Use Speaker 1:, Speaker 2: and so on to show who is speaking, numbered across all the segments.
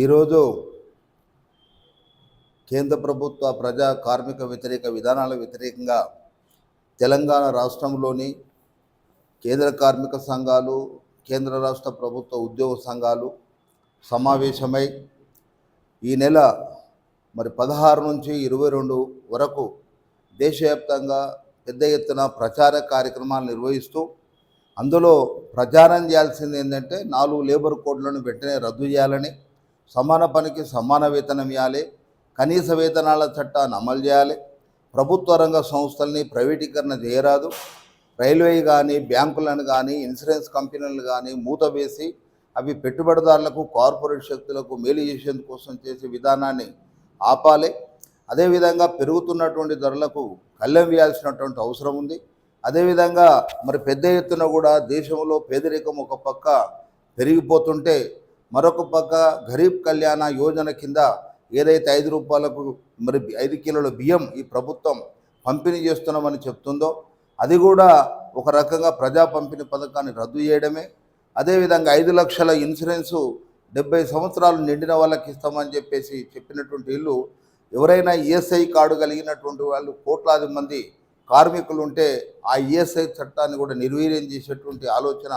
Speaker 1: ఈరోజు కేంద్ర ప్రభుత్వ ప్రజా కార్మిక వ్యతిరేక విధానాల వ్యతిరేకంగా తెలంగాణ రాష్ట్రంలోని కేంద్ర కార్మిక సంఘాలు కేంద్ర రాష్ట్ర ప్రభుత్వ ఉద్యోగ సంఘాలు సమావేశమై ఈ నెల మరి పదహారు నుంచి ఇరవై రెండు వరకు దేశవ్యాప్తంగా పెద్ద ఎత్తున ప్రచార కార్యక్రమాలు నిర్వహిస్తూ అందులో ప్రచారం చేయాల్సింది ఏంటంటే నాలుగు లేబర్ కోడ్లను వెంటనే రద్దు చేయాలని సమాన పనికి సమాన వేతనం ఇవ్వాలి కనీస వేతనాల చట్టాన్ని అమలు చేయాలి. ప్రభుత్వ రంగ సంస్థల్ని ప్రైవేటీకరణ చేయరాదు. రైల్వే కానీ బ్యాంకులను కానీ ఇన్సూరెన్స్ కంపెనీలను కానీ మూత వేసి అవి పెట్టుబడిదారులకు కార్పొరేట్ శక్తులకు మేలు చేసేందుకోసం చేసే విధానాన్ని ఆపాలి. అదేవిధంగా పెరుగుతున్నటువంటి ధరలకు కళ్ళెం వేయాల్సినటువంటి అవసరం ఉంది. అదేవిధంగా మరి పెద్ద ఎత్తున కూడా దేశంలో పేదరికం ఒక పక్క పెరిగిపోతుంటే మరొక పక్క గరీబ్ కళ్యాణ యోజన కింద ఏదైతే ఐదు రూపాయలకు మరి ఐదు కిలోల బియ్యం ఈ ప్రభుత్వం పంపిణీ చేస్తున్నామని చెప్తుందో అది కూడా ఒక రకంగా ప్రజా పంపిణీ పథకాన్ని రద్దు చేయడమే. అదేవిధంగా ఐదు లక్షల ఇన్సూరెన్సు డెబ్బై సంవత్సరాలు నిండిన వాళ్ళకి ఇస్తామని చెప్పేసి చెప్పినటువంటి ఇల్లు ఎవరైనా ఈఎస్ఐ కార్డు కలిగినటువంటి వాళ్ళు కోట్లాది మంది కార్మికులు ఉంటే ఆ ఈఎస్ఐ చట్టాన్ని కూడా నిర్వీర్యం చేసేటువంటి ఆలోచన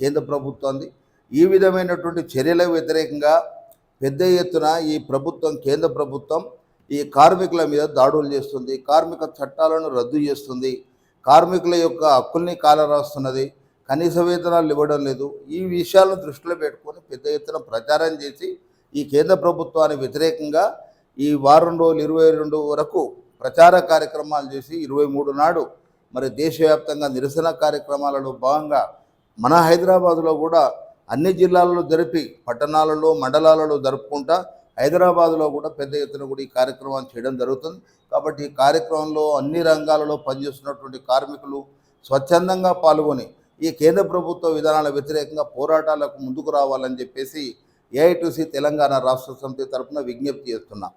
Speaker 1: కేంద్ర ప్రభుత్వంది. ఈ విధమైనటువంటి చర్యలకు వ్యతిరేకంగా పెద్ద ఎత్తున ఈ ప్రభుత్వం కేంద్ర ప్రభుత్వం ఈ కార్మికుల మీద దాడులు చేస్తుంది. కార్మిక చట్టాలను రద్దు చేస్తుంది. కార్మికుల యొక్క హక్కుల్ని కాలరాస్తున్నది. కనీస వేతనాలు ఇవ్వడం లేదు. ఈ విషయాలను దృష్టిలో పెట్టుకొని పెద్ద ఎత్తున ప్రచారం చేసి ఈ కేంద్ర ప్రభుత్వానికి వ్యతిరేకంగా ఈ వారం రోజులు ఇరవై రెండు వరకు ప్రచార కార్యక్రమాలు చేసి ఇరవై మూడు నాడు మరి దేశవ్యాప్తంగా నిరసన కార్యక్రమాలలో భాగంగా మన హైదరాబాదులో కూడా అన్ని జిల్లాలలో జరిపి పట్టణాలలో మండలాలలో జరుపుకుంటా హైదరాబాద్లో కూడా పెద్ద ఎత్తున కూడా ఈ కార్యక్రమం చేయడం జరుగుతుంది. కాబట్టి ఈ కార్యక్రమంలో అన్ని రంగాలలో పనిచేస్తున్నటువంటి కార్మికులు స్వచ్ఛందంగా పాల్గొని ఈ కేంద్ర ప్రభుత్వ విధానాల వ్యతిరేకంగా పోరాటాలకు ముందుకు రావాలని చెప్పేసి ఏఐటీసీ తెలంగాణ రాష్ట్ర సమితి తరఫున విజ్ఞప్తి చేస్తున్నాం.